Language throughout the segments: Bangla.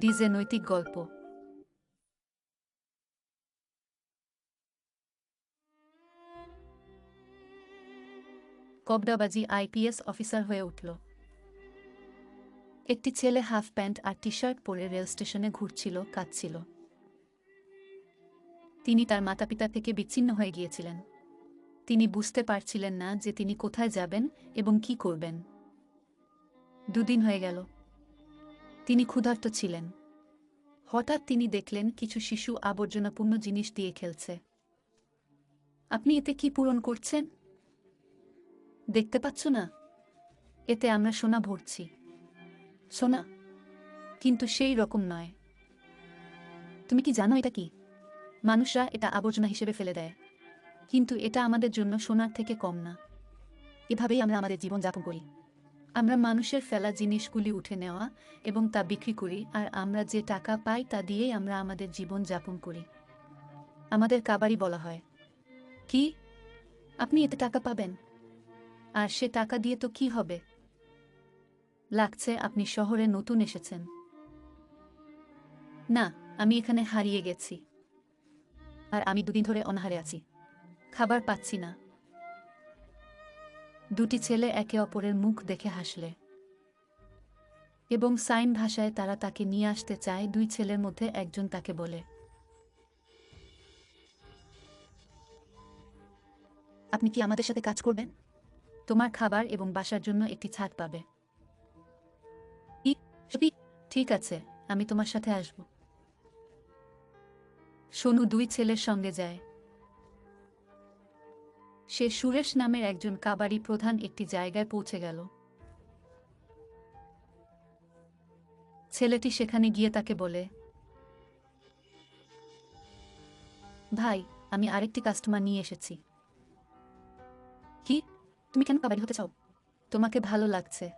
ডিজে নৈতিক গল্প। কবডাবাজি আইপিএস অফিসার হয়ে উঠল। একটি ছেলে হাফ প্যান্ট আর টি শার্ট পরে রেল স্টেশনে ঘুরছিল, কাঁদছিল। তিনি তার মাতাপিতা থেকে বিচ্ছিন্ন হয়ে গিয়েছিলেন। তিনি বুঝতে পারছিলেন না যে তিনি কোথায় যাবেন এবং কি করবেন। দুদিন হয়ে গেল। তিনি ক্ষুধার্ত ছিলেন। হঠাৎ তিনি দেখলেন কিছু শিশু আবর্জনাপূর্ণ জিনিস দিয়ে খেলছে। আপনি এতে কি পূরণ করছেন? দেখতে পাচ্ছ না? এতে আমরা সোনা ভরছি। সোনা, কিন্তু সেই রকম নয়। তুমি কি জানো এটা কি? মানুষরা এটা আবর্জনা হিসেবে ফেলে দেয়। কিন্তু এটা আমাদের জন্য সোনার থেকে কম না। এভাবেই আমরা আমাদের জীবন যাপন করি। আমরা মানুষের ফেলা জিনিসগুলি উঠে নেওয়া এবং তা বিক্রি করি, আর আমরা যে টাকা পাই তা দিয়েই আমরা আমাদের জীবন যাপন করি। আমাদের কাবারি বলা হয়। কি? আপনি এতে টাকা পাবেন? আর সে টাকা দিয়ে তো কি হবে? লাগছে আপনি শহরে নতুন এসেছেন। না, আমি এখানে হারিয়ে গেছি। আর আমি দুদিন ধরে অনাহারে আছি। খাবার পাচ্ছি না। দুটি ছেলে একে অপরের মুখ দেখে হাসলে। এবং সাইন ভাষায় তারা তাকে নিয়ে আসতে চায়, দুই ছেলের মধ্যে একজন তাকে বলে, আপনি কি আমাদের সাথে কাজ করবেন? তোমার খাবার এবং বাসার জন্য একটি ছাদ পাবে। ঠিক আছে, আমি তোমার সাথে আসব। সোনু দুই ছেলের সঙ্গে যায়। সে সুরেশ নামের একজন কাবাডি প্রধান একটি জায়গায় পৌঁছে গেল। ছেলেটি সেখানে গিয়ে তাকে বলে, ভাই, আমি আরেকটি কাস্টমার নিয়ে এসেছি। কি? তুমি কেন কাবাডি হতে চাও? তোমাকে ভালো লাগছে।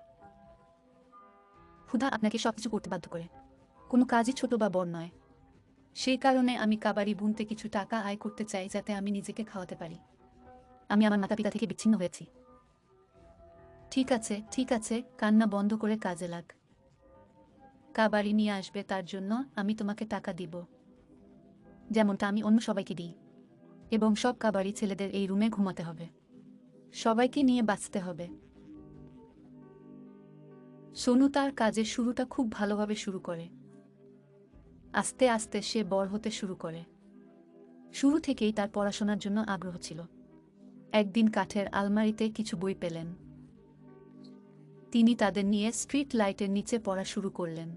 হুদা আপনাকে সবকিছু করতে বাধ্য করে। কোনো কাজই ছোট বা বড় নয়। সেই কারণে আমি কাবাডি বুনতে কিছু টাকা আয় করতে চাই যাতে আমি নিজেকে খাওয়াতে পারি। আমি আমার মাতা পিতা থেকে বিচ্ছিন্ন হয়েছি। ঠিক আছে ঠিক আছে, কান্না বন্ধ করে কাজে লাগ। কাবাড়ি নিয়ে আসবে, তার জন্য আমি তোমাকে টাকা দিব। যেমনটা আমি অন্য সবাইকে দিই। এবং সব কাবাড়ি ছেলেদের এই রুমে ঘুমাতে হবে। সবাইকে নিয়ে বাঁচতে হবে। সোনু তার কাজের শুরুটা খুব ভালোভাবে শুরু করে। আস্তে আস্তে সে বড় হতে শুরু করে। শুরু থেকেই তার পড়াশোনার জন্য আগ্রহ ছিল। একদিন কাঠের আলমারিতে কিছু বই পেলেন। তিনি তাদের নিয়ে স্ট্রিট লাইটের নিচে পড়া শুরু করলেন।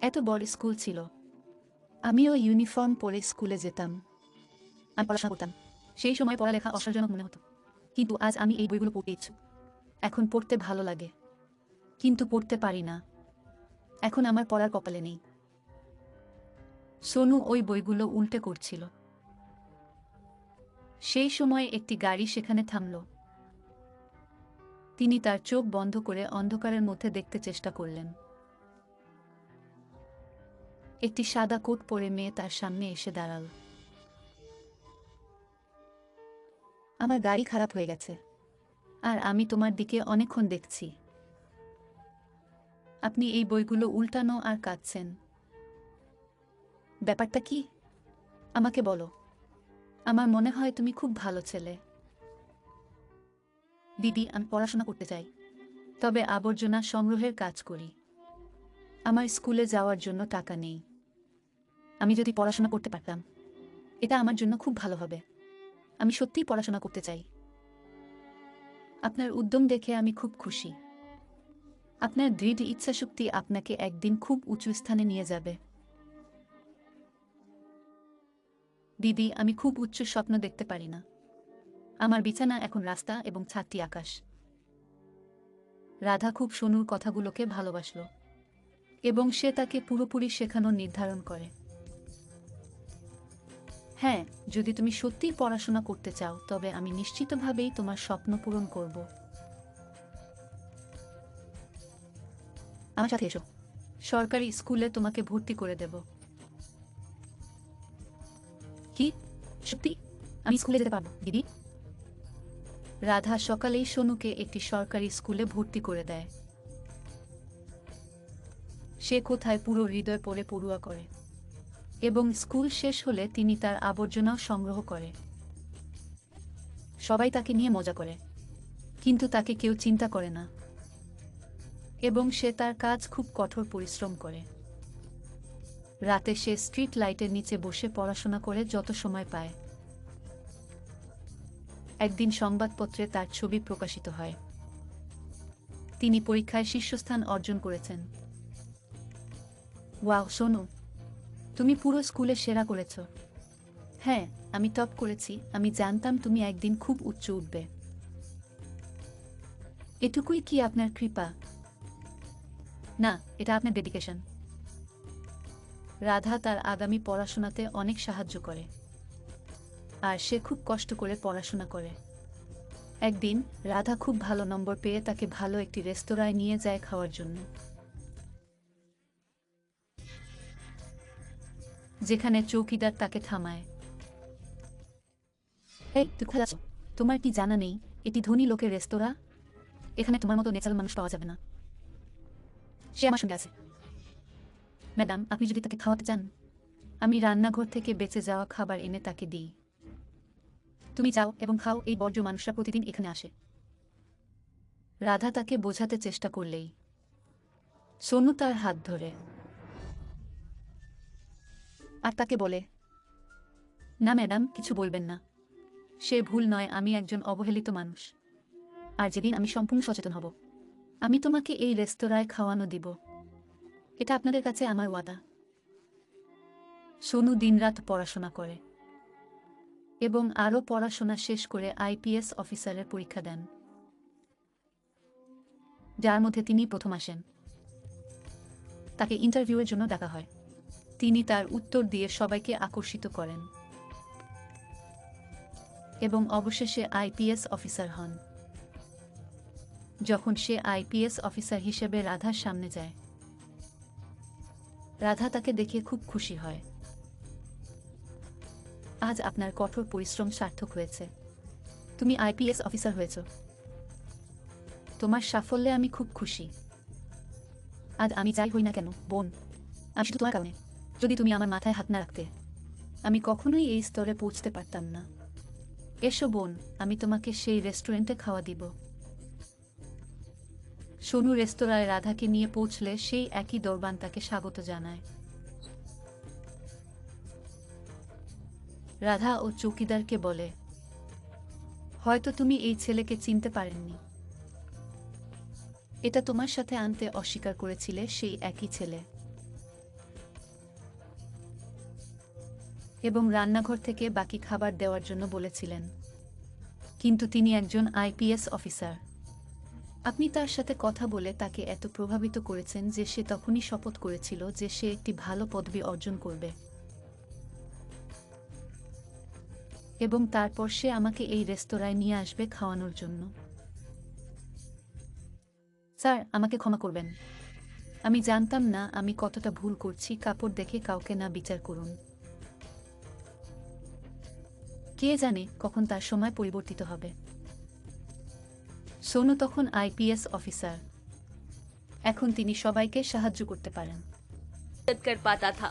এত বড় স্কুল ছিল। আমিও ইউনিফর্ম পরে স্কুলে যেতাম। আমি পড়াশোনা করতাম। সেই সময় পড়ালেখা অসারজনক মনে হতো। কিন্তু আজ আমি এই বইগুলো ইচ্ছুক। এখন পড়তে ভালো লাগে। কিন্তু পড়তে পারি না। এখন আমার পড়ার কপালে নেই। সোনু ওই বইগুলো উল্টে করছিল। সেই সময় একটি গাড়ি সেখানে থামল। তিনি তার চোখ বন্ধ করে অন্ধকারের মধ্যে দেখতে চেষ্টা করলেন। একটি সাদা কোট পরে মেয়ে তার সামনে এসে দাঁড়াল। আমার গাড়ি খারাপ হয়ে গেছে। আর আমি তোমার দিকে অনেকক্ষণ দেখছি। আপনি এই বইগুলো উল্টানো আর কাঁদছেন। ব্যাপারটা কি? আমাকে বলো। আমার মনে হয় তুমি খুব ভালো ছেলে। দিদি, আমি পড়াশোনা করতে চাই। তবে আবর্জনা সংগ্রহের কাজ করি। আমার স্কুলে যাওয়ার জন্য টাকা নেই। আমি যদি পড়াশোনা করতে পারতাম, এটা আমার জন্য খুব ভালো হবে। আমি সত্যিই পড়াশোনা করতে চাই। আপনার উদ্যম দেখে আমি খুব খুশি। আপনার দৃঢ় ইচ্ছাশক্তি আপনাকে একদিন খুব উঁচু স্থানে নিয়ে যাবে। দিদি, আমি খুব উচ্চ স্বপ্ন দেখতে পারি না। আমার বিছানা এখন রাস্তা এবং ছাদটি আকাশ। রাধা খুব সোনুর কথাগুলোকে ভালোবাসল এবং সে তাকে পুরোপুরি শেখানোর নির্ধারণ করে। হ্যাঁ যদি তুমি সত্যিই পড়াশোনা করতে চাও, তবে আমি নিশ্চিতভাবেই তোমার স্বপ্ন পূরণ করব। আমার সাথে এসো। সরকারি স্কুলে তোমাকে ভর্তি করে দেব। কি? সত্যি? আমি স্কুলে যেতে পারব, দিদি। রাধা সকালেই সোনুকে একটি সরকারি স্কুলে ভর্তি করে দেয়। সে কোথায় পুরো হৃদয় পড়ে পড়ুয়া করে। এবং স্কুল শেষ হলে তিনি তার আবর্জনাও সংগ্রহ করে। সবাই তাকে নিয়ে মজা করে। কিন্তু তাকে কেউ চিন্তা করে না। এবং সে তার কাজ খুব কঠোর পরিশ্রম করে। রাতে সে স্ট্রিট লাইটের নিচে বসে পড়াশোনা করে যত সময় পায়। একদিন সংবাদপত্রে তার ছবি প্রকাশিত হয়। তিনি পরীক্ষায় শীর্ষস্থান অর্জন করেছেন। ওয়াও শোনো তুমি পুরো স্কুলে সেরা করেছ। হ্যাঁ আমি টপ করেছি, আমি জানতাম তুমি একদিন খুব উচ্চ উঠবে। এটুকুই কি আপনার কৃপা? না, এটা আপনার ডেডিকেশন রাধা তার আগামী পড়াশোনাতে অনেক সাহায্য করে। আর সে খুব কষ্ট করে পড়াশোনা করে। একদিন রাধা খুব ভালো নম্বর পেয়ে তাকে ভালো একটি রেস্তোরাঁয় নিয়ে যায় খাওয়ার জন্য। যেখানে চৌকিদার তাকে থামায়। তোমার কি জানা নেই? এটি ধনী লোকের রেস্তোরাঁ? এখানে তোমার মতো নেচারাল মানুষ পাওয়া যাবে না। সে আমার সঙ্গে আছে। ম্যাডাম, আপনি যদি তাকে খাওয়াতে চান, আমি রান্নাঘর থেকে বেঁচে যাওয়া খাবার এনে তাকে দিই। তুমি যাও এবং খাও, এই বর্জ্য মানুষরা প্রতিদিন এখানে আসে। রাধা তাকে বোঝাতে চেষ্টা করলেই সোনু তার হাত ধরে। আর তাকে বলে, না ম্যাডাম, কিছু বলবেন না। সে ভুল নয়, আমি একজন অবহেলিত মানুষ। আর যেদিন আমি সম্পূর্ণ সচেতন হব, আমি তোমাকে এই রেস্তোরাঁয় খাওয়ানো দিব। এটা আপনাদের কাছে আমার ওয়াদা। সোনু দিনরাত পড়াশোনা করে এবং আরও পড়াশোনা শেষ করে আইপিএস অফিসারের পরীক্ষা দেন। যার মধ্যে তিনি প্রথম আসেন। তাকে ইন্টারভিউয়ের জন্য ডাকা হয়। তিনি তার উত্তর দিয়ে সবাইকে আকর্ষিত করেন এবং অবশেষে আইপিএস অফিসার হন। যখন সে আইপিএস অফিসার হিসেবে রাধার সামনে যায় রাধা তাকে দেখে খুব খুশি হয়। আজ আপনার কঠোর পরিশ্রম সার্থক হয়েছে। তুমি আইপিএস অফিসার হয়েছ। তোমার সাফল্যে আমি খুব খুশি। আজ আমি যাই হই না কেন, বোন? আমি শুধু তোমার কারণে। যদি তুমি আমার মাথায় হাত না রাখতে, আমি কখনোই এই স্তরে পৌঁছতে পারতাম না। এসো বোন, আমি তোমাকে সেই রেস্টুরেন্টে খাওয়া দিব। সোনু রেস্তোরাঁয় রাধাকে নিয়ে পৌঁছলে সেই একই দরবান তাকে স্বাগত জানায়। রাধা ও চৌকিদারকে বলে, হয়তো তুমি এই ছেলেকে চিনতে পারেননি। এটা তোমার সাথে আনতে অস্বীকার করেছিলে সেই একই ছেলে। এবং রান্নাঘর থেকে বাকি খাবার দেওয়ার জন্য বলেছিলেন। কিন্তু তিনি একজন আইপিএস অফিসার। আপনি তার সাথে কথা বলে তাকে এত প্রভাবিত করেছেন যে সে তখনই শপথ করেছিল যে সে একটি ভালো পদবি অর্জন করবে। এবং তারপর সে আমাকে এই রেস্তোরাঁয় নিয়ে আসবে খাওয়ানোর জন্য। স্যার, আমাকে ক্ষমা করবেন। আমি জানতাম না আমি কতটা ভুল করছি, কাপড় দেখে কাউকে না বিচার করুন। কে জানে কখন তার সময় পরিবর্তিত হবে। সোনু তখন আইপিএস অফিসার। এখন তিনি সবাইকে সাহায্য করতে পারেন। পাতা থা।